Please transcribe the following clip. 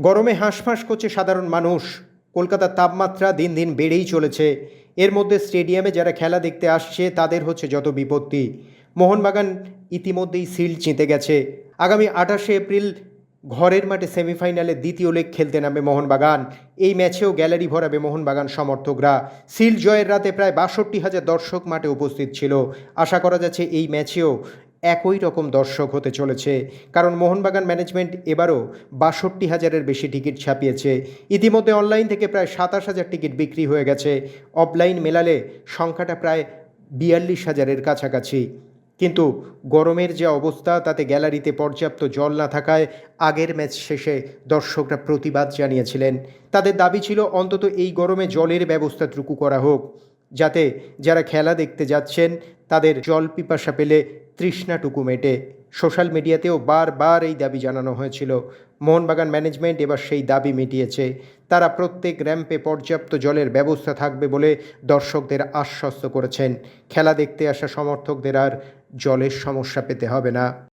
গরমে হাঁসফাঁস করছে সাধারণ মানুষ। কলকাতার তাপমাত্রা দিন দিন বেড়েই চলেছে। এর মধ্যে স্টেডিয়ামে যারা খেলা দেখতে আসছে, তাদের হচ্ছে যত বিপত্তি। মোহনবাগান ইতিমধ্যেই সিল চিঁতে গেছে। আগামী আঠাশে এপ্রিল ঘরের মাঠে সেমিফাইনালে দ্বিতীয় লেগ খেলতে নামবে মোহনবাগান। এই ম্যাচেও গ্যালারি ভরাবে মোহনবাগান সমর্থকরা। সিল জয়ের রাতে প্রায় বাষট্টি হাজার দর্শক মাঠে উপস্থিত ছিল। আশা করা যাচ্ছে এই ম্যাচেও একই রকম দর্শক হতে চলেছে। কারণ মোহনবাগান ম্যানেজমেন্ট এবারও বাষট্টি হাজারের বেশি টিকিট ছাপিয়েছে। ইতিমধ্যে অনলাইন থেকে প্রায় সাতাশ হাজার টিকিট বিক্রি হয়ে গেছে। অফলাইন মেলালে সংখ্যাটা প্রায় বিয়াল্লিশ হাজারের কাছাকাছি। কিন্তু গরমের যে অবস্থা, তাতে গ্যালারিতে পর্যাপ্ত জল না থাকায় আগের ম্যাচ শেষে দর্শকরা প্রতিবাদ জানিয়েছিলেন। তাদের দাবি ছিল, অন্তত এই গরমে জলের ব্যবস্থাটুকু করা হোক। যাতে যারা খেলা দেখতে যাচ্ছেন, তাদের জল পিপাসা পেলে তৃষ্ণাটুকু মেটে। সোশ্যাল মিডিয়াতেও বারবার এই দাবি জানানো হয়েছিল। মোহনবাগান ম্যানেজমেন্ট এবার সেই দাবি মিটিয়েছে। তারা প্রত্যেক র্যাম্পে পর্যাপ্ত জলের ব্যবস্থা থাকবে বলে দর্শকদের আশ্বস্ত করেছেন। খেলা দেখতে আসা সমর্থকদের আর জলের সমস্যা পেতে হবে না।